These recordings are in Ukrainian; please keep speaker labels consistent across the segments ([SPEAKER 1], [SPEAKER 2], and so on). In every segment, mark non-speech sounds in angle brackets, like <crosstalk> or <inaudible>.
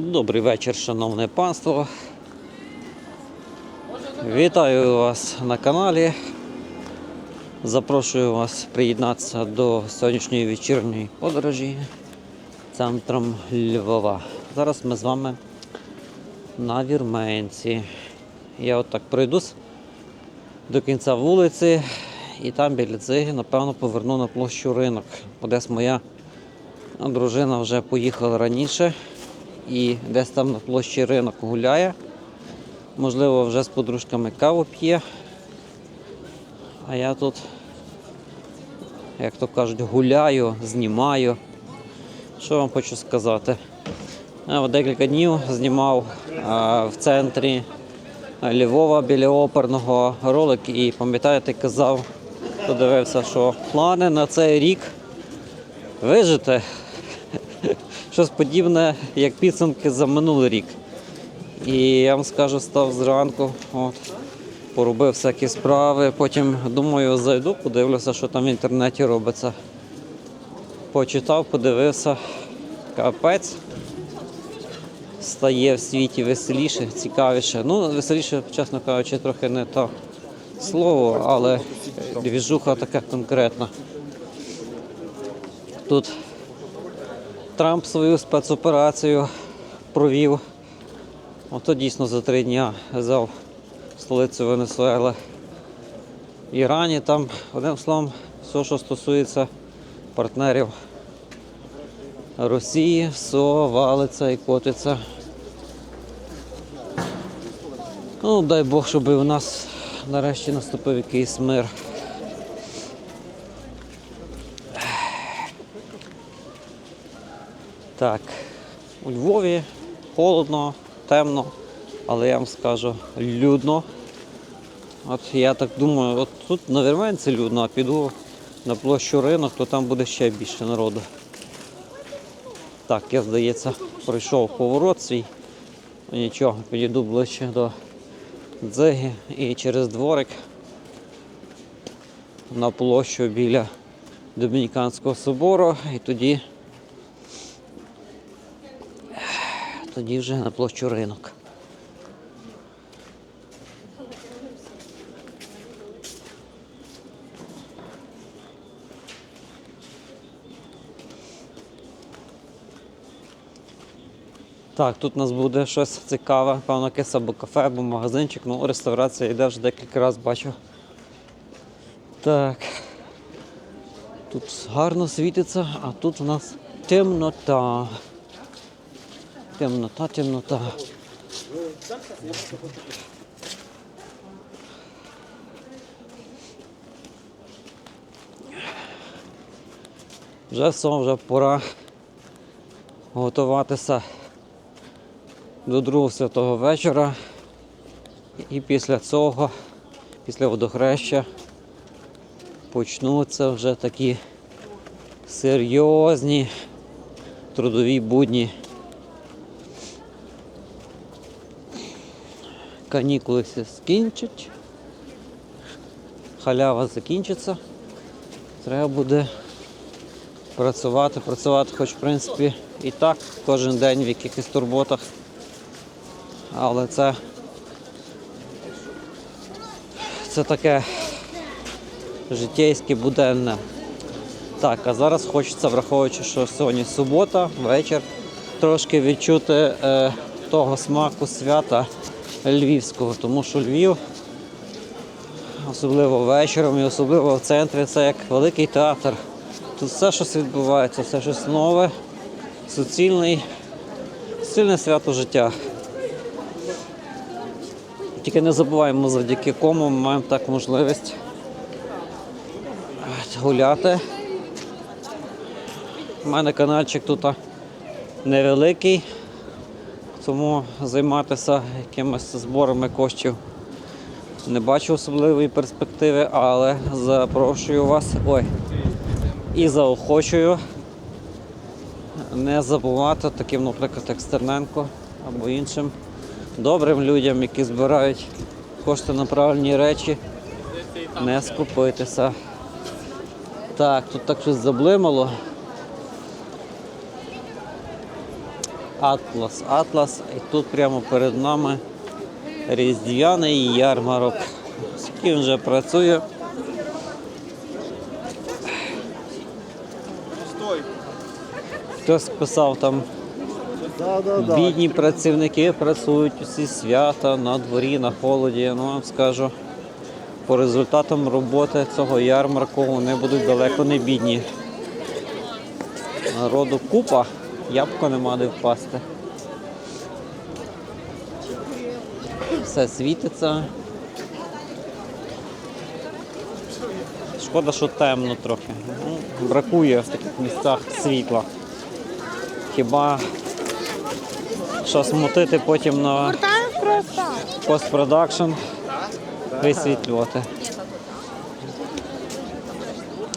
[SPEAKER 1] Добрий вечір, шановне панство. Вітаю вас на каналі. Запрошую вас приєднатися до сьогоднішньої вечірньої подорожі центром Львова. Зараз ми з вами на Вірменці. Я отак пройдусь до кінця вулиці і там біля циги, напевно, поверну на площу ринок. Десь моя дружина вже поїхала раніше і десь там на площі ринок гуляє. Можливо, вже з подружками каву п'є. А я тут, як то кажуть, гуляю, знімаю. Що вам хочу сказати? Я декілька днів знімав а, в центрі Львова біля оперного ролик і пам'ятаєте, казав, хто дивився, що плани на цей рік вижити. Щось подібне, як підсумки за минулий рік. І я вам скажу, став зранку, от, поробив всякі справи, потім думаю, зайду, подивлюся, що там в інтернеті робиться. Почитав, подивився, капець. Стає в світі веселіше, цікавіше. Ну, веселіше, чесно кажучи, трохи не то слово, але двіжуха така конкретна. Тут Трамп свою спецоперацію провів. Ото дійсно за три дні взяв столицю Венесуели. Ірані там, одним словом, все, що стосується партнерів Росії, все валиться і котиться. Ну, дай Бог, щоб у нас нарешті наступив якийсь мир. Так, у Львові холодно, темно, але я вам скажу людно. От я так думаю, от тут на Вірменці людно, а піду на площу ринок, то там буде ще більше народу. Так, я здається, пройшов поворот свій. Нічого, підійду ближче до дзиги і через дворик на площу біля Домініканського собору і тоді тоді вже на площу ринок. Так, тут у нас буде щось цікаве, певно, якесь або кафе, або магазинчик, ну реставрація йде вже декілька разів бачу. Так. Тут гарно світиться, а тут у нас темнота. Темнота, темнота. Вже все, вже пора готуватися до другого святого вечора. І після цього, після водохреща, почнуться вже такі серйозні трудові будні. Канікули все скінчать, халява закінчиться. Треба буде працювати, працювати, хоч в принципі і так кожен день в якихось турботах. Але це, це таке життєйське буденне. Так, а зараз хочеться, враховуючи, що сьогодні субота, вечір, трошки відчути е, того смаку свята львівського, тому що Львів, особливо вечором і особливо в центрі, це як великий театр. Тут все щось відбувається, все щось нове, суцільний, сильне свято життя. Тільки не забуваємо, завдяки кому ми маємо так можливість гуляти. У мене каналчик тут невеликий, тому займатися якимись зборами коштів не бачу особливої перспективи, але запрошую вас ой, і заохочую не забувати таким, наприклад, як Стерненко або іншим добрим людям, які збирають кошти на правильні речі, не скупитися. Так, тут так щось заблимало. Атлас, Атлас. І тут прямо перед нами різдвяний ярмарок. Скільки він вже працює. Хтось писав там, бідні працівники працюють усі свята на дворі, на холоді. Ну, вам скажу, по результатам роботи цього ярмарку вони будуть далеко не бідні. Народу купа, ябко нема де впасти. Все світиться. Шкода, що темно трохи. Ну, бракує в таких місцях світла. Хіба що смутити потім на постпродакшн висвітлювати.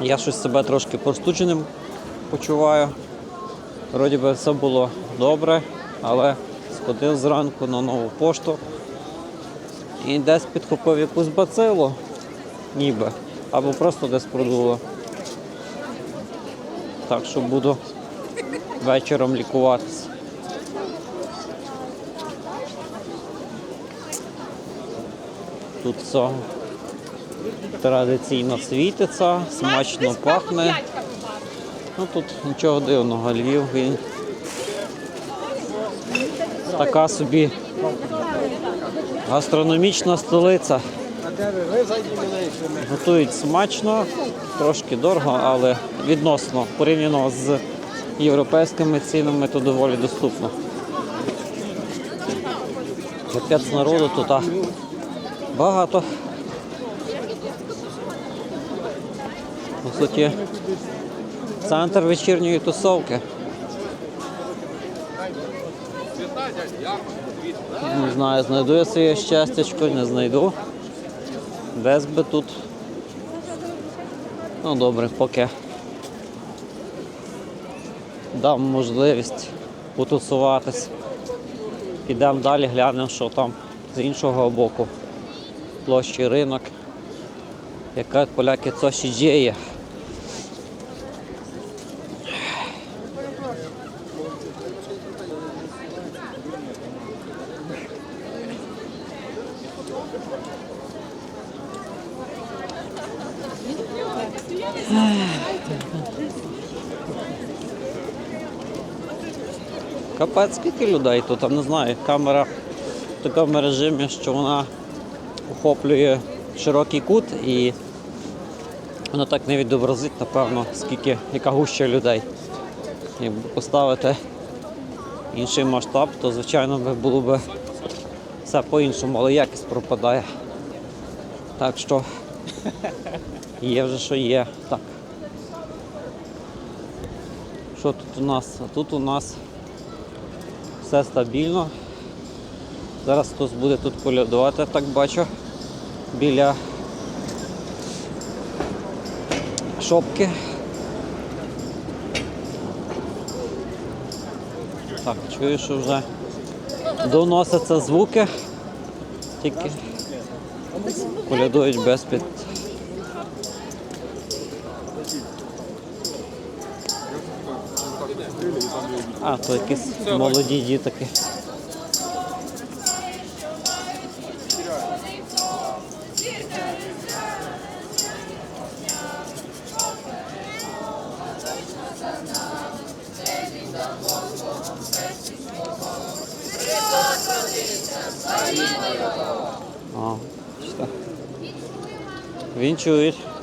[SPEAKER 1] Я щось себе трошки простудженим почуваю. Вроді би все було добре, але сходив зранку на нову пошту і десь підхопив якусь бацилу, ніби, або просто десь продуло. Так що буду вечором лікуватися. Тут все традиційно світиться, смачно пахне. Ну тут нічого дивного, Львів він така собі гастрономічна столиця. Готують смачно, трошки дорого, але відносно порівняно з європейськими цінами, то доволі доступно. Капець народу тут а, багато. По суті, центр вечірньої тусовки. Не знаю, знайду я своє щастячко, не знайду. Десь би тут. Ну добре, поки дам можливість потусуватись. Підемо далі, глянемо, що там з іншого боку. Площі ринок. Яка поляки це ще діє. Капець, скільки людей тут, там не знаю, камера в такому режимі, що вона охоплює широкий кут і воно так не відобразить, напевно, скільки, яка гуща людей. Якби поставити інший масштаб, то звичайно було б все по-іншому, але якість пропадає. Так що <laughs> є вже що є. Так. Що тут у нас? А тут у нас все стабільно. Зараз хтось буде тут полюдувати, так бачу, біля шопки. Так, чую, що вже доносяться звуки, тільки колядують без під. А, то якісь молоді дітки. А, що? Вінчують.
[SPEAKER 2] Христос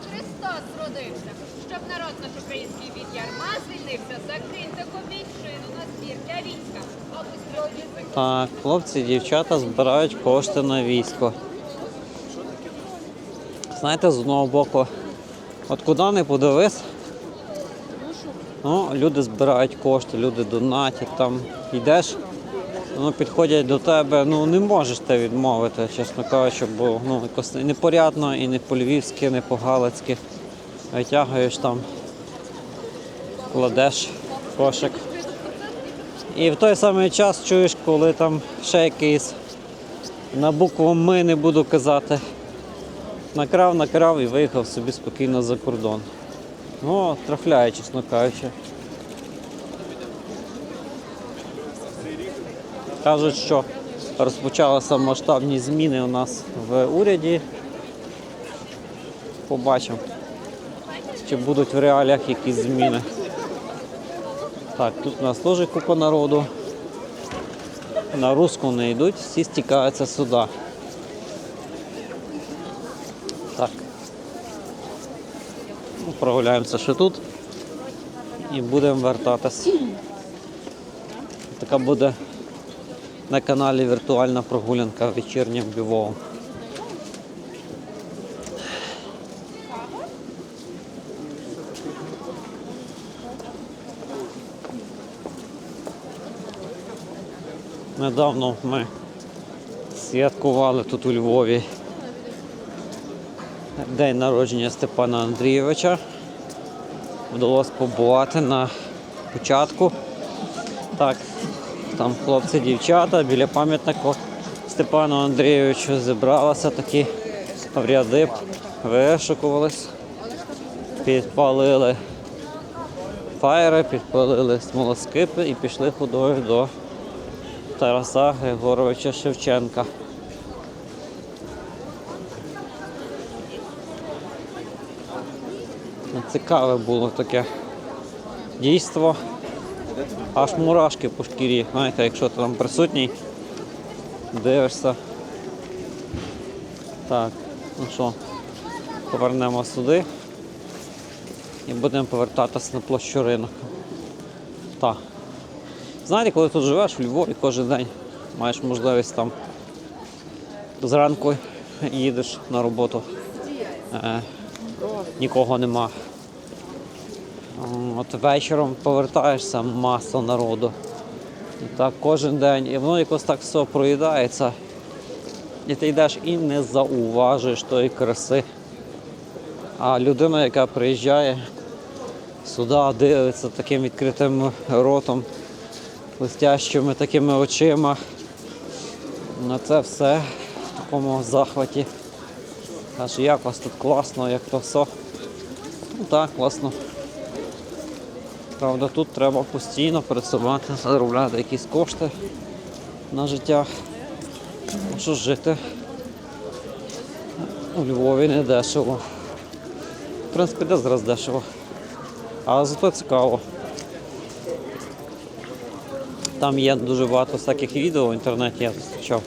[SPEAKER 1] Так, хлопці дівчата збирають кошти на військо. Знаєте, з одного боку, от куди не подивись, ну, люди збирають кошти, люди донатять, там йдеш, ну, підходять до тебе, ну не можеш ти відмовити, чесно кажучи, бо ну, якось непорядно і не по-львівськи, не по-галицьки. Витягуєш там, кладеш кошик. І в той самий час чуєш, коли там ще якийсь на букву ми не буду казати. Накрав, накрав і виїхав собі спокійно за кордон. Ну, трафляє, чесно кажучи. Кажуть, що розпочалися масштабні зміни у нас в уряді. Побачимо, чи будуть в реаліях якісь зміни. Так, тут у нас теж купа народу. На руску не йдуть, всі стікаються сюди. Так. Ну, Прогуляємося ще тут і будемо вертатись. Така буде на каналі віртуальна прогулянка вечірнім Львовом. Недавно ми святкували тут у Львові день народження Степана Андрійовича. Вдалося побувати на початку. Так, там хлопці, дівчата біля пам'ятника Степану Андрійовичу зібралися такі в ряди, вишукувались, підпалили фаєри, підпалили смолоскипи і пішли ходою до Тараса Григоровича Шевченка. Цікаве було таке дійство. Аж мурашки по шкірі, знаєте, якщо ти там присутній, дивишся. Так, ну що, повернемо сюди і будемо повертатися на площу ринок. Так. Знаєте, коли тут живеш в Львові кожен день, маєш можливість там зранку їдеш на роботу, е, нікого нема. От вечором повертаєшся, маса народу. І так кожен день. І воно якось так все проїдається. І ти йдеш і не зауважиш тої краси. А людина, яка приїжджає сюди, дивиться таким відкритим ротом, блестящими такими очима. На це все в такому захваті. Каже, як вас тут класно, як то все. Ну так, класно. Правда, тут треба постійно працювати, заробляти якісь кошти на життя. Тому що жити у Львові не дешево. В принципі, де зараз дешево. Але зато цікаво. Там є дуже багато всяких відео в інтернеті, я зустрічав,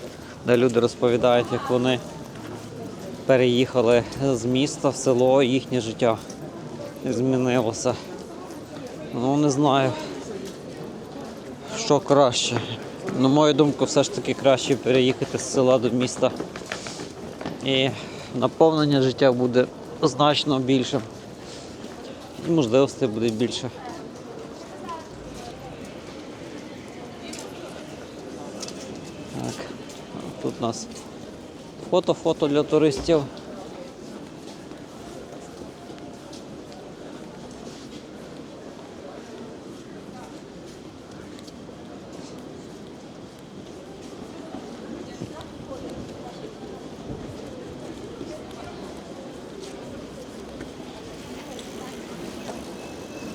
[SPEAKER 1] де люди розповідають, як вони переїхали з міста в село, і їхнє життя змінилося. Ну, не знаю, що краще. На мою думку, все ж таки краще переїхати з села до міста. І наповнення життя буде значно більшим. І можливостей буде більше. Так, тут у нас фото-фото для туристів.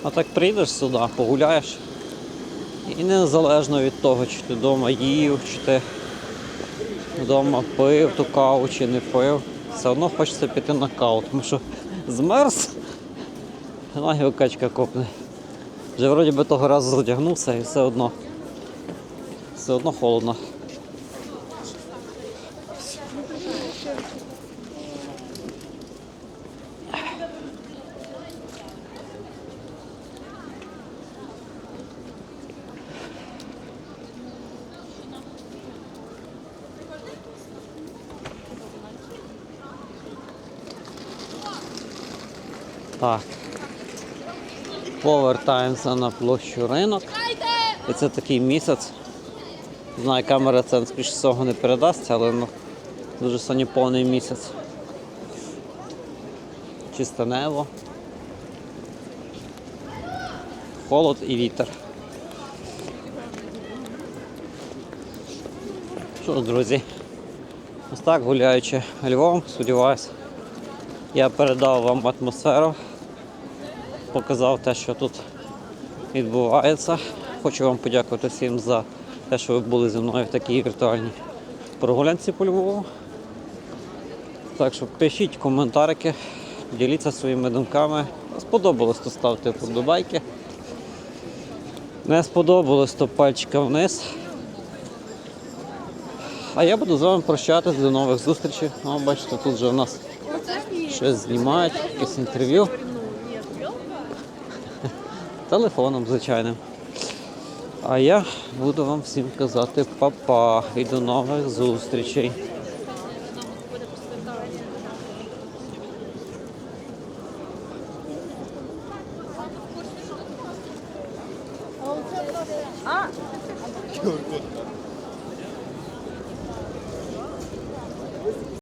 [SPEAKER 1] А так прийдеш сюди, погуляєш. І незалежно від того, чи ти вдома їв, чи ти вдома пив ту каву, чи не пив, все одно хочеться піти на каву, тому що змерз, ноги качка копне. Вже вроді би того разу задягнувся і все одно. Все одно холодно. Так. Повертаємося на площу ринок. І це такий місяць. Знаю, камера це скоріш всього не передасть, але ну, дуже сьогодні повний місяць. Чисте небо. Холод і вітер. Що ж, друзі, ось так гуляючи Львовом, сподіваюся, я передав вам атмосферу, показав те, що тут відбувається. Хочу вам подякувати всім за те, що ви були зі мною в такій віртуальній прогулянці по Львову. Так що пишіть коментарики, діліться своїми думками. Сподобалось, то ставте вподобайки. Не сподобалось, то пальчика вниз. А я буду з вами прощатись до нових зустрічей. О, бачите, тут вже в нас щось знімають, якесь інтерв'ю. Телефоном, звичайним. А я буду вам всім казати па-па і до нових зустрічей.